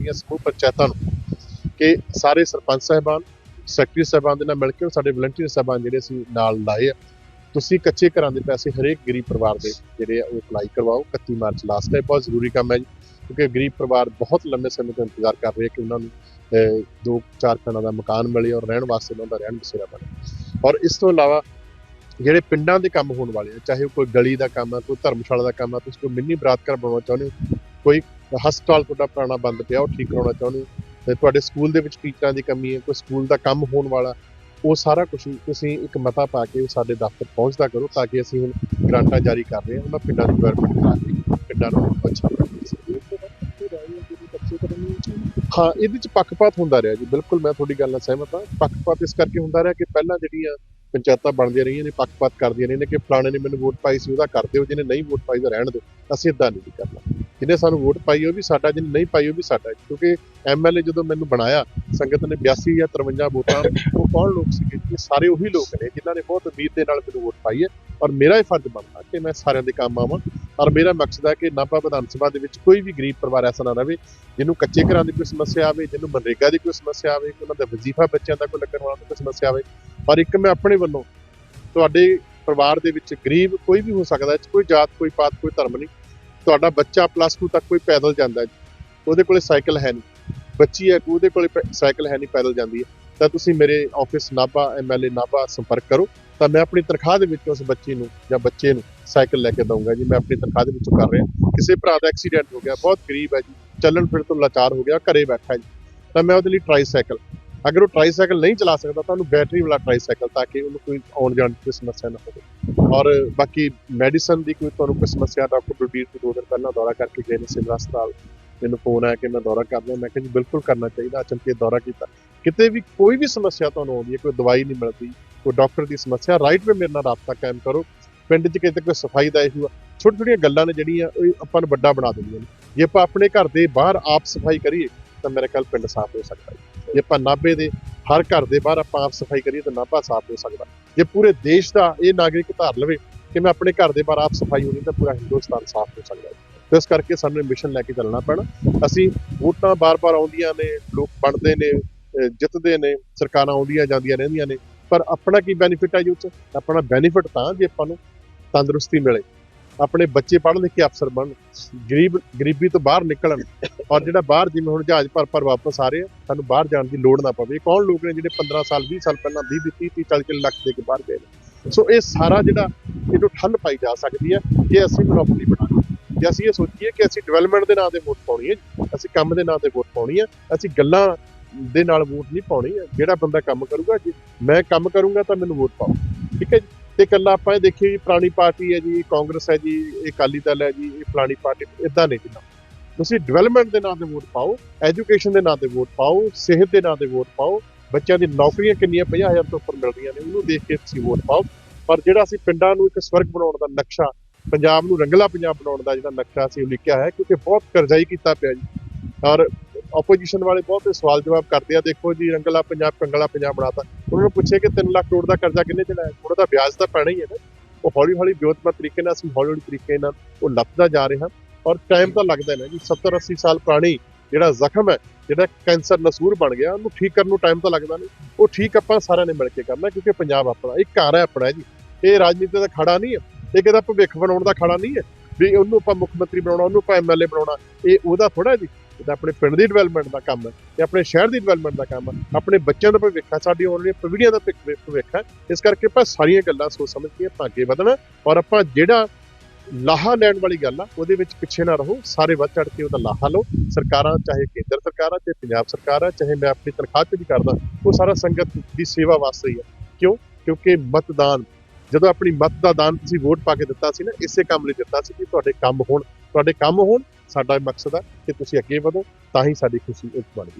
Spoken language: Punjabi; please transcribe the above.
ਦੀਆਂ ਸਮੂਹ ਪੰਚਾਇਤਾਂ ਨੂੰ ਕਿ ਸਾਰੇ ਸਰਪੰਚ ਸਾਹਿਬਾਨ ਸੈਕਟਰੀ ਸਾਹਿਬਾਨ ਦੇ ਨਾਲ ਮਿਲ ਕੇ ਸਾਡੇ ਵਲੰਟੀਅਰ ਸਾਹਿਬਾਨ ਜਿਹੜੇ ਅਸੀਂ ਨਾਲ ਲਾਏ ਆ। ਤੁਸੀਂ ਕੱਚੇ ਘਰਾਂ ਦੇ ਪੈਸੇ ਹਰੇਕ ਗਰੀਬ ਪਰਿਵਾਰ ਦੇ ਜਿਹੜੇ ਉਹ ਅਪਲਾਈ ਕਰਵਾਓ। 31 ਮਾਰਚ ਲਾਸਟ ਹੈ ਬਹੁਤ ਜ਼ਰੂਰੀ ਕੰਮ ਹੈ ਜੀ ਕਿਉਂਕਿ ਗਰੀਬ ਪਰਿਵਾਰ ਬਹੁਤ ਲੰਮੇ ਸਮੇਂ ਤੋਂ ਇੰਤਜ਼ਾਰ ਕਰ ਰਹੇ ਕਿ ਉਹਨਾਂ ਨੂੰ ਅਹ, ਦੋ ਚਾਰ ਖਾਣਾ ਦਾ ਮਕਾਨ ਮਿਲੇ ਔਰ ਰਹਿਣ ਵਾਸਤੇ ਉਹਨਾਂ ਦਾ ਰਹਿਣ ਬਸੇਰਾ ਬਣੇ। ਔਰ ਇਸ ਤੋਂ ਇਲਾਵਾ ਜਿਹੜੇ ਪਿੰਡਾਂ ਦੇ ਕੰਮ ਹੋਣ ਵਾਲੇ ਆ ਚਾਹੇ ਉਹ ਕੋਈ ਗਲੀ ਦਾ ਕੰਮ ਆ ਕੋਈ ਧਰਮਸ਼ਾਲਾ ਦਾ ਕੰਮ ਆ ਤੁਸੀਂ ਕੋਈ ਮਿੰਨੀ ਬਰਾਤ ਘਰ ਬਣਾਉਣਾ ਚਾਹੁੰਦੇ ਹੋ ਕੋਈ ਹਸਪਤਾਲ ਤੁਹਾਡਾ ਪੁਰਾਣਾ ਬੰਦ ਪਿਆ, ਉਹ ਠੀਕ ਕਰਾਉਣਾ ਚਾਹੁੰਦੇ ਤੇ ਤੁਹਾਡੇ ਸਕੂਲ ਦੇ ਵਿੱਚ ਟੀਚਰਾਂ ਦੀ ਕਮੀ ਹੈ, ਕੋਈ ਸਕੂਲ ਦਾ ਕੰਮ ਹੋਣ ਵਾਲਾ, ਉਹ ਸਾਰਾ ਕੁਝ ਤੁਸੀਂ ਇੱਕ ਮਤਾ ਪਾ ਕੇ ਸਾਡੇ ਦਫ਼ਤਰ ਪਹੁੰਚਦਾ ਕਰੋ ਤਾਂ ਕਿ ਅਸੀਂ ਹੁਣ ਗ੍ਰਾਂਟਾਂ ਜਾਰੀ ਕਰ ਰਹੇ ਹਾਂ। ਉਹਨਾਂ ਪਿੰਡਾਂ ਦੀ ਡਿਵੈਲਪਮੈਂਟ ਕਰਾ ਕੇ ਪਿੰਡਾਂ ਨੂੰ ਅੱਛਾ ਹਾਂ, ਇਹਦੇ ਚ ਪੱਖਪਾਤ ਹੁੰਦਾ ਰਿਹਾ ਜੀ, ਬਿਲਕੁਲ ਮੈਂ ਤੁਹਾਡੀ ਗੱਲ ਨਾਲ ਸਹਿਮਤ ਹਾਂ। ਪੱਖਪਾਤ ਇਸ ਕਰਕੇ ਹੁੰਦਾ ਰਿਹਾ ਕਿ ਪਹਿਲਾਂ ਜਿਹੜੀਆਂ ਪੰਚਾਇਤਾਂ ਬਣਦੀਆਂ ਰਹੀਆਂ ਨੇ ਪੱਖਪਾਤ ਕਰਦੀਆਂ ਰਹੀਆਂ ਨੇ ਕਿ ਫਲਾਣੇ ਨੇ ਮੈਨੂੰ ਵੋਟ ਪਾਈ ਸੀ, ਉਹਦਾ ਕਰ ਦਿਓ, ਜਿਹਨੇ ਨਹੀਂ ਵੋਟ ਪਾਈ ਤਾਂ ਰਹਿਣ ਦਿਓ। ਅਸੀਂ ਇਦਾਂ ਨਹੀਂ ਕਰਨਾ। ਜਿਹਨੇ ਸਾਨੂੰ ਵੋਟ ਪਾਈ, ਉਹ ਵੀ ਸਾਡਾ, ਜਿਹਨੇ ਨਹੀਂ ਪਾਈ, ਉਹ ਵੀ ਸਾਡਾ ਕਿਉਂਕਿ ਐਮਐਲਏ ਜਦੋਂ ਮੈਨੂੰ ਬਣਾਇਆ, ਸੰਗਤ ਨੇ 82 ਜਾਂ 53 ਵੋਟਾਂ, ਉਹ ਕੌਣ ਲੋਕ ਸੀਗੇ? ਇਹ ਸਾਰੇ ਉਹੀ ਲੋਕ ਨੇ ਜਿਨ੍ਹਾਂ ਨੇ ਬਹੁਤ ਉਮੀਦ ਦੇ ਨਾਲ ਮੈਨੂੰ ਵੋਟ ਪਾਈ ਹੈ। ਔਰ ਮੇਰਾ ਇਹ ਫਰਜ਼ ਬਣਦਾ ਕਿ ਮੈਂ ਸਾਰਿਆਂ ਦੇ ਕੰਮ ਆਵਾਂ। ਔਰ ਮੇਰਾ ਮਕਸਦ ਹੈ ਕਿ ਨਾਭਾ ਵਿਧਾਨ ਸਭਾ ਦੇ ਵਿੱਚ ਕੋਈ ਵੀ ਗਰੀਬ ਪਰਿਵਾਰ ਐਸਾ ਨਾ ਰਹੇ, ਜਿਹਨੂੰ ਕੱਚੇ ਘਰਾਂ ਦੀ ਕੋਈ ਸਮੱਸਿਆ ਆਵੇ, ਜਿਹਨੂੰ ਮਨਰੇਗਾ ਦੀ ਕੋਈ ਸਮੱਸਿਆ ਆਵੇ ਉਹਨਾਂ ਦਾ ਵਜ਼ੀਫਾ ਬੱਚਿਆਂ ਦਾ ਕੋਈ ਲੱਗਣ ਵਾਲਾ ਕੋਈ ਸਮੱਸਿਆ ਆਵੇ। ਪਰ ਇੱਕ ਮੈਂ ਆਪਣੇ ਵੱਲੋਂ ਤੁਹਾਡੇ ਪਰਿਵਾਰ ਦੇ ਵਿੱਚ ਗਰੀਬ ਕੋਈ ਵੀ ਹੋ ਸਕਦਾ ਹੈ ਕੋਈ ਜਾਤ, ਕੋਈ ਪਾਤ, ਕੋਈ ਧਰਮ ਨਹੀਂ। ਤੁਹਾਡਾ ਬੱਚਾ ਪਲੱਸ 2 ਤੱਕ ਕੋਈ ਪੈਦਲ ਜਾਂਦਾ ਹੈ ਉਹਦੇ ਕੋਲੇ ਸਾਈਕਲ ਹੈ ਨਹੀਂ। ਬੱਚੀ ਹੈ ਕੋਈ ਉਹਦੇ ਕੋਲੇ ਪੈ- ਸਾਈਕਲ ਹੈ ਨਹੀਂ, ਪੈਦਲ ਜਾਂਦੀ ਹੈ। ਤਾਂ ਤੁਸੀਂ ਮੇਰੇ ਆਫਿਸ ਨਾਭਾ ਐਮਐਲਏ ਨਾਭਾ ਸੰਪਰਕ ਕਰੋ। ਤਾਂ ਮੈਂ ਆਪਣੀ ਤਨਖਾਹ ਦੇ ਵਿੱਚ ਉਸ ਬੱਚੀ ਨੂੰ ਜਾਂ ਬੱਚੇ ਨੂੰ ਸਾਈਕਲ ਲੈ ਕੇ ਦਊਂਗਾ ਜੀ। ਮੈਂ ਆਪਣੀ ਤਨਖਾਹ ਦੇ ਵਿੱਚੋਂ ਕਰ ਰਿਹਾ। ਕਿਸੇ ਭਰਾ ਦਾ ਐਕਸੀਡੈਂਟ ਹੋ ਗਿਆ, ਬਹੁਤ ਗਰੀਬ ਹੈ ਜੀ। ਚੱਲਣ ਫਿਰ ਤੋਂ ਲਾਚਾਰ ਹੋ ਗਿਆ, ਘਰੇ ਬੈਠਾ ਜੀ। ਤਾਂ ਮੈਂ ਉਹਦੇ ਲਈ ਟ੍ਰਾਈਸਾਈਕਲ ਅਗਰ ਉਹ ਟ੍ਰਾਈਸਾਈਕਲ ਨਹੀਂ ਚਲਾ ਸਕਦਾ ਤਾਂ ਉਹਨੂੰ ਬੈਟਰੀ ਵਾਲਾ ਟ੍ਰਾਈਸਾਈਕਲ ਤਾਂ ਕਿ ਉਹਨੂੰ ਕੋਈ ਆਉਣ ਜਾਣ ਦੀ ਕੋਈ ਸਮੱਸਿਆ ਨਾ ਹੋਵੇ। ਔਰ ਬਾਕੀ ਮੈਡੀਸਨ ਦੀ ਕੋਈ ਤੁਹਾਨੂੰ ਕੋਈ ਸਮੱਸਿਆ ਡਾਕਟਰ ਗੁਰਬੀਰ ਤੋਂ ਦੋ ਦਿਨ ਪਹਿਲਾਂ ਦੌਰਾ ਕਰਕੇ ਗਏ ਨੇ ਸਿਵਲ ਹਸਪਤਾਲ। ਮੈਨੂੰ ਫੋਨ ਆਇਆ ਕਿ ਮੈਂ ਦੌਰਾ ਕਰਦਾ ਮੈਂ ਕਿਹਾ ਜੀ ਬਿਲਕੁਲ ਕਰਨਾ ਚਾਹੀਦਾ ਅਚਨਚੇਤ ਦੌਰਾ ਕੀਤਾ। ਕਿਤੇ ਵੀ ਕੋਈ ਵੀ ਸਮੱਸਿਆ ਤੁਹਾਨੂੰ ਆਉਂਦੀ ਹੈ, ਕੋਈ ਦਵਾਈ ਨਹੀਂ ਮਿਲਦੀ, ਕੋਈ ਡਾਕਟਰ ਦੀ ਸਮੱਸਿਆ ਰਾਈਟ ਵੇ ਮੇਰੇ ਨਾਲ ਰਾਬਤਾ ਕਾਇਮ ਕਰੋ। ਪਿੰਡ 'ਚ ਕਿਤੇ ਕੋਈ ਸਫ਼ਾਈ ਦਾ ਇਸ਼ੂ ਆ ਛੋਟੀ ਛੋਟੀਆਂ ਗੱਲਾਂ ਨੇ ਜਿਹੜੀਆਂ ਉਹ ਆਪਾਂ ਨੂੰ ਵੱਡਾ ਬਣਾ ਦਿੰਦੀਆਂ ਨੇ। ਜੇ ਆਪਾਂ ਆਪਣੇ ਘਰ ਦੇ ਬਾਹਰ ਆਪ ਸਫ਼ਾਈ ਕਰੀਏ, ਤਾਂ ਮੇਰੇ ਖਿਆਲ ਪਿੰਡ ਸਾਫ਼ ਹੋ ਸਕਦਾ ਹੈ। ਜੇ ਆਪਾਂ ਨਾਭੇ ਦੇ ਹਰ ਘਰ ਦੇ ਬਾਹਰ ਆਪਾਂ ਆਪ ਸਫ਼ਾਈ ਕਰੀਏ ਤਾਂ ਨਾਭਾ ਸਾਫ਼ ਹੋ ਸਕਦਾ। ਜੇ ਪੂਰੇ ਦੇਸ਼ ਦਾ ਇਹ ਨਾਗਰਿਕ ਧਾਰ ਲਵੇ ਕਿ ਮੈਂ ਆਪਣੇ ਘਰ ਦੇ ਬਾਹਰ ਆਪ ਸਫ਼ਾਈ ਹੋਣੀ ਤਾਂ ਪੂਰਾ ਹਿੰਦੁਸਤਾਨ ਸਾਫ਼ ਹੋ ਸਕਦਾ ਹੈ। ਇਸ ਕਰਕੇ ਸਾਨੂੰ ਮਿਸ਼ਨ ਲੈ ਕੇ ਚੱਲਣਾ ਪੈਣਾ। ਅਸੀਂ ਵੋਟਾਂ ਬਾਰ-ਬਾਰ ਆਉਂਦੀਆਂ ਨੇ, ਲੋਕ ਬਣਦੇ ਨੇ ਜਿੱਤਦੇ ਨੇ, ਸਰਕਾਰਾਂ ਆਉਂਦੀਆਂ ਜਾਂਦੀਆਂ ਰਹਿੰਦੀਆਂ ਨੇ। ਪਰ ਆਪਣਾ ਕੀ ਬੈਨੀਫਿਟ ਹੈ ਜੀ 'ਚ? ਆਪਣਾ ਬੈਨੀਫਿਟ ਤਾਂ ਜੇ ਆਪਾਂ ਨੂੰ ਤੰਦਰੁਸਤੀ ਮਿਲੇ। ਆਪਣੇ ਬੱਚੇ ਪੜ੍ਹ ਲਿਖ ਕੇ ਅਫਸਰ ਬਣਨ? ਗਰੀਬ, ਗਰੀਬੀ ਤੋਂ ਬਾਹਰ ਨਿਕਲਣ ਔਰ ਜਿਹੜਾ ਬਾਹਰ ਜਿਵੇਂ ਹੁਣ ਜਹਾਜ਼ ਭਰ ਭਰ ਵਾਪਸ ਆ ਰਹੇ ਆ, ਸਾਨੂੰ ਬਾਹਰ ਜਾਣ ਦੀ ਲੋੜ ਨਾ ਪਵੇ। ਕੌਣ ਲੋਕ ਨੇ ਜਿਹੜੇ 15 ਸਾਲ 20 ਸਾਲ ਪਹਿਲਾਂ 20 30 30 40 ਲੱਖ ਦੇ ਕੇ ਬਾਹਰ ਗਏ ਨੇ? ਸੋ ਇਹ ਸਾਰਾ ਜਿਹੜਾ ਇਹਨੂੰ ਠੱਲ ਪਾਈ ਜਾ ਸਕਦੀ ਹੈ ਜੇ ਅਸੀਂ ਮਨੋਪਲੀ ਬਣਾ ਜੇ ਅਸੀਂ ਇਹ ਸੋਚੀਏ ਕਿ ਅਸੀਂ ਡਿਵੈਲਪਮੈਂਟ ਦੇ ਨਾਂ ਤੇ ਵੋਟ ਪਾਉਣੀ ਹੈ, ਅਸੀਂ ਕੰਮ ਦੇ ਨਾਂ ਤੇ ਵੋਟ ਪਾਉਣੀ ਹੈ, ਅਸੀਂ ਗੱਲਾਂ ਦੇ ਨਾਲ ਵੋਟ ਨਹੀਂ ਪਾਉਣੀ ਹੈ, ਜਿਹੜਾ ਬੰਦਾ ਕੰਮ ਕਰੂਗਾ, ਜੇ ਮੈਂ ਕੰਮ ਕਰੂੰਗਾ ਤਾਂ ਮੈਨੂੰ ਵੋਟ ਪਾਓ। ਠੀਕ ਹੈ ਜੀ? ਤੇ ਕੱਲਾ ਆਪਾਂ ਇਹ ਦੇਖੀਏ ਜੀ, ਪੁਰਾਣੀ ਪਾਰਟੀ ਹੈ ਜੀ, ਕਾਂਗਰਸ ਹੈ ਜੀ, ਇਹ ਅਕਾਲੀ ਦਲ ਹੈ ਜੀ, ਇਹ ਫਲਾਣੀ ਪਾਰਟੀ ਇਦਾਂ ਨਹੀਂ ਜਿੱਦਾਂ। ਤੁਸੀਂ ਡਿਵੈਲਪਮੈਂਟ ਦੇ ਨਾਂ ਤੇ ਵੋਟ ਪਾਓ ਐਜੂਕੇਸ਼ਨ ਦੇ ਨਾਂ ਤੇ ਵੋਟ ਪਾਓ, ਸਿਹਤ ਦੇ ਨਾਂ ਤੇ ਵੋਟ ਪਾਓ, ਬੱਚਿਆਂ ਦੀ ਨੌਕਰੀਆਂ ਕਿੰਨੀਆਂ 50000 ਤੋਂ ਉੱਪਰ ਮਿਲ ਰਹੀਆਂ ਨੇ, ਉਹਨੂੰ ਦੇਖ ਕੇ ਤੁਸੀਂ ਵੋਟ ਪਾਓ। ਪਰ ਜਿਹੜਾ ਅਸੀਂ ਪਿੰਡਾਂ ਨੂੰ ਇੱਕ ਸਵਰਗ ਬਣਾਉਣ ਦਾ ਨਕਸ਼ਾ, ਪੰਜਾਬ ਨੂੰ ਰੰਗਲਾ ਪੰਜਾਬ ਬਣਾਉਣ ਦਾ ਜਿਹੜਾ ਨਕਸ਼ਾ ਅਸੀਂ ਲਿਖਿਆ ਹੈ, ਕਿਉਂਕਿ ਬਹੁਤ ਕਰਜ਼ਾਈ ਕੀਤਾ ਪਿਆ ਜੀ। ਔਰ ਆਪੋਜੀਸ਼ਨ ਵਾਲੇ ਬਹੁਤ ਸਵਾਲ ਜਵਾਬ ਕਰਦੇ ਆ, ਦੇਖੋ ਜੀ, ਰੰਗਲਾ ਪੰਜਾਬ, ਕੰਗਲਾ ਪੰਜਾਬ ਬਣਾਤਾ। ਉਹਨਾਂ ਨੂੰ ਪੁੱਛੇ ਕਿ 3 ਲੱਖ ਕਰੋੜ ਦਾ ਕਰਜ਼ਾ ਕਿੰਨੇ ਚਲਾਇਆ ਉਹਦਾ ਦਾ ਵਿਆਜ ਤਾਂ ਪੈਣਾ ਹੀ ਹੈ ਨਾ। ਉਹ ਹੌਲੀ ਹੌਲੀ ਵਿਉਂਤਮਤ ਤਰੀਕੇ ਨਾਲ, ਅਸੀਂ ਹੌਲੀ ਹੌਲੀ ਤਰੀਕੇ ਨਾਲ ਉਹ ਲੱਭਦਾ ਜਾ ਰਹੇ। ਹਾਂ ਔਰ ਟਾਈਮ ਤਾਂ ਲੱਗਦਾ ਨਾ ਜੀ 70 80 ਸਾਲ ਪੁਰਾਣੀ ਜਿਹੜਾ ਜ਼ਖਮ ਹੈ, ਜਿਹੜਾ ਕੈਂਸਰ ਨਸੂਰ ਬਣ ਗਿਆ, ਉਹਨੂੰ ਠੀਕ ਕਰਨ ਨੂੰ ਟਾਈਮ ਤਾਂ ਲੱਗਦਾ ਨਹੀਂ। ਉਹ ਠੀਕ ਆਪਾਂ ਸਾਰਿਆਂ ਨੇ ਮਿਲ ਕੇ ਕਰਨਾ, ਕਿਉਂਕਿ ਪੰਜਾਬ ਆਪਣਾ, ਇੱਕ ਘਰ ਹੈ ਆਪਣਾ ਜੀ। ਇਹ ਰਾਜਨੀਤੀ ਦਾ ਖੜਾ ਨਹੀਂ ਹੈ। ਇਹ ਕਿਹਦਾ ਭਵਿੱਖ ਬਣਾਉਣ ਦਾ ਖੜਾ ਨਹੀਂ ਹੈ। ਵੀ ਉਹਨੂੰ ਆਪਾਂ ਮੁੱਖ ਮੰਤਰੀ ਬਣਾਉਣਾ, ਉਹਨੂੰ ਆਪਾਂ ਐਮਐਲਏ ਬਣਾਉਣਾ, ਇਹ ਉਹਦਾ ਥੋੜਾ ਜੀ। ਇਹ ਤਾਂ ਆਪਣੇ ਪਿੰਡ ਦੀ ਡਿਵੈਲਪਮੈਂਟ ਦਾ ਕੰਮ ਹੈ ਤੇ ਆਪਣੇ ਸ਼ਹਿਰ ਦੀ ਡਿਵੈਲਪਮੈਂਟ ਦਾ ਕੰਮ ਹੈ। ਆਪਣੇ ਬੱਚਿਆਂ ਦਾ ਭਵਿੱਖ ਹੈ, ਸਾਡੀ ਆਉਣ ਵਾਲੀਆਂ ਪੀੜ੍ਹੀਆਂ ਦਾ ਭਵਿੱਖ ਭਵਿੱਖ ਹੈ। ਇਸ ਕਰਕੇ ਆਪਾਂ ਸਾਰੀਆਂ ਗੱਲਾਂ ਸੋਚ ਸਮਝ ਕੇ ਆਪਾਂ ਅੱਗੇ ਵਧਣਾ ਔਰ ਆਪਾਂ ਜਿਹੜਾ ਲਾਹਾ ਲੈਣ ਵਾਲੀ ਗੱਲ ਆ, ਉਹਦੇ ਵਿੱਚ ਪਿੱਛੇ ਨਾ ਰਹੋ, ਸਾਰੇ ਵੱਧ ਚੜ ਕੇ ਉਹਦਾ ਲਾਹਾ ਲਓ। ਸਰਕਾਰਾਂ, ਚਾਹੇ ਕੇਂਦਰ ਸਰਕਾਰ ਆ, ਚਾਹੇ ਪੰਜਾਬ ਸਰਕਾਰ ਆ, ਚਾਹੇ ਮੈਂ ਆਪਣੀ ਤਨਖਾਹ ਤੇ ਵੀ ਕਰਦਾ, ਉਹ ਸਾਰਾ ਸੰਗਤ ਦੀ ਸੇਵਾ ਵਾਸਤੇ ਹੀ ਹੈ ਕਿਉਂ? ਕਿਉਂਕਿ ਮਤਦਾਨ, ਜਦੋਂ ਆਪਣੀ ਮਤ ਦਾ ਦਾਨ ਤੁਸੀਂ ਵੋਟ ਪਾ ਕੇ ਦਿੱਤਾ ਸੀ ਨਾ, ਇਸੇ ਕੰਮ ਲਈ ਦਿੱਤਾ ਸੀ ਕਿ ਤੁਹਾਡੇ ਕੰਮ ਹੋਣ, ਤੁਹਾਡੇ ਕੰਮ ਹੋਣ ਸਾਡਾ ਮਕਸਦ ਹੈ ਕਿ ਤੁਸੀਂ ਅੱਗੇ ਵਧੋ ਤਾਂ ਹੀ ਸਾਡੀ ਖੁਸ਼ੀ ਇੱਕ ਬਣਦੀ